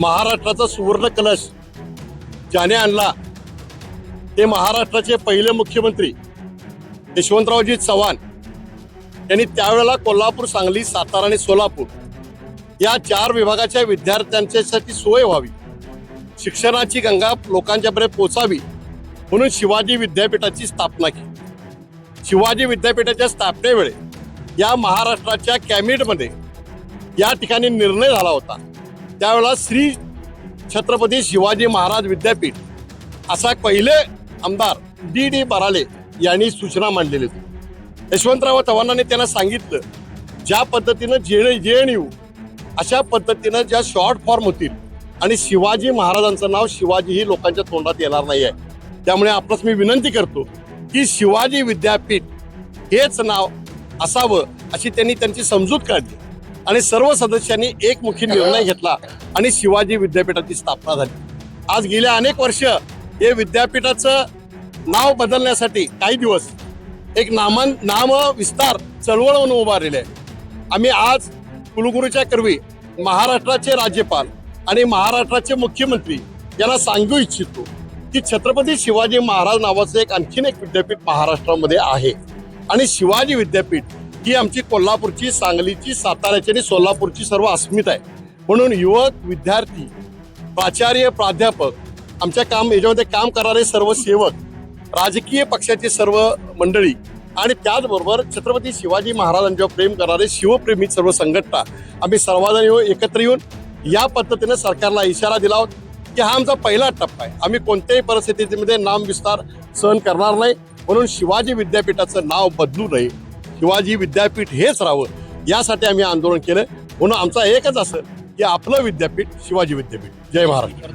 महाराष्ट्राचा सुवर्ण कलश ज्याने आणला ते महाराष्ट्राचे पहिले मुख्यमंत्री यशवंतरावजी चव्हाण यांनी त्यावेळेला कोल्हापूर सांगली सातारा आणि सोलापूर या चार विभागाच्या विद्यार्थ्यांच्यासाठी सोय व्हावी शिक्षणाची गंगा लोकांच्यापर्यंत पोचावी म्हणून शिवाजी विद्यापीठाची स्थापना केली. शिवाजी विद्यापीठाच्या स्थापनेवेळे या महाराष्ट्राच्या कॅबिनेटमध्ये या ठिकाणी निर्णय झाला होता. त्यावेळेला श्री छत्रपती शिवाजी महाराज विद्यापीठ असा पहिले आमदार डी डी बराले यांनी सूचना मांडलेली होती. यशवंतराव चव्हाणांनी त्यांना सांगितलं ज्या पद्धतीनं जे जे एन यू अशा पद्धतीनं ज्या शॉर्ट फॉर्म होतील आणि शिवाजी महाराजांचं नाव शिवाजी ही लोकांच्या तोंडात येणार नाही आहे त्यामुळे आपणास मी विनंती करतो की शिवाजी विद्यापीठ हेच नाव असावं अशी त्यांनी त्यांची समजूत काढली. आणि सर्व सदस्यांनी एकमुखी निर्णय घेतला आणि शिवाजी विद्यापीठाची स्थापना झाली. आज गेल्या अनेक वर्ष हे विद्यापीठाचं नाव बदलण्यासाठी काही दिवस एक नामान नाम विस्तार चळवळ म्हणून उभारलेले आहे आम्ही आज कुलगुरूच्या कर्वी महाराष्ट्राचे राज्यपाल आणि महाराष्ट्राचे मुख्यमंत्री यांना सांगू इच्छितो की छत्रपती शिवाजी महाराज नावाचं एक आणखीन एक विद्यापीठ महाराष्ट्रामध्ये आहे. आणि शिवाजी विद्यापीठ ही आमची कोल्हापूरची सांगलीची साताऱ्याची आणि सोलापूरची सर्व अस्मिता आहे. म्हणून युवक विद्यार्थी प्राचार्य प्राध्यापक आमच्या काम याच्यामध्ये काम करणारे सर्व सेवक राजकीय पक्षाची सर्व मंडळी आणि त्याचबरोबर छत्रपती शिवाजी महाराजांच्यावर प्रेम करणारे शिवप्रेमी सर्व संघटना आम्ही सर्वजण येऊन एकत्र येऊन या पद्धतीनं सरकारला इशारा दिला होता की हा आमचा पहिला टप्पा आहे. आम्ही कोणत्याही परिस्थितीमध्ये नाम विस्तार सहन करणार नाही. म्हणून शिवाजी विद्यापीठाचं नाव बदलू नये. शिवाजी विद्यापीठ हेच राहावं यासाठी आम्ही आंदोलन केलं म्हणून आमचा एकच असं की आपलं विद्यापीठ शिवाजी विद्यापीठ. जय महाराष्ट्र.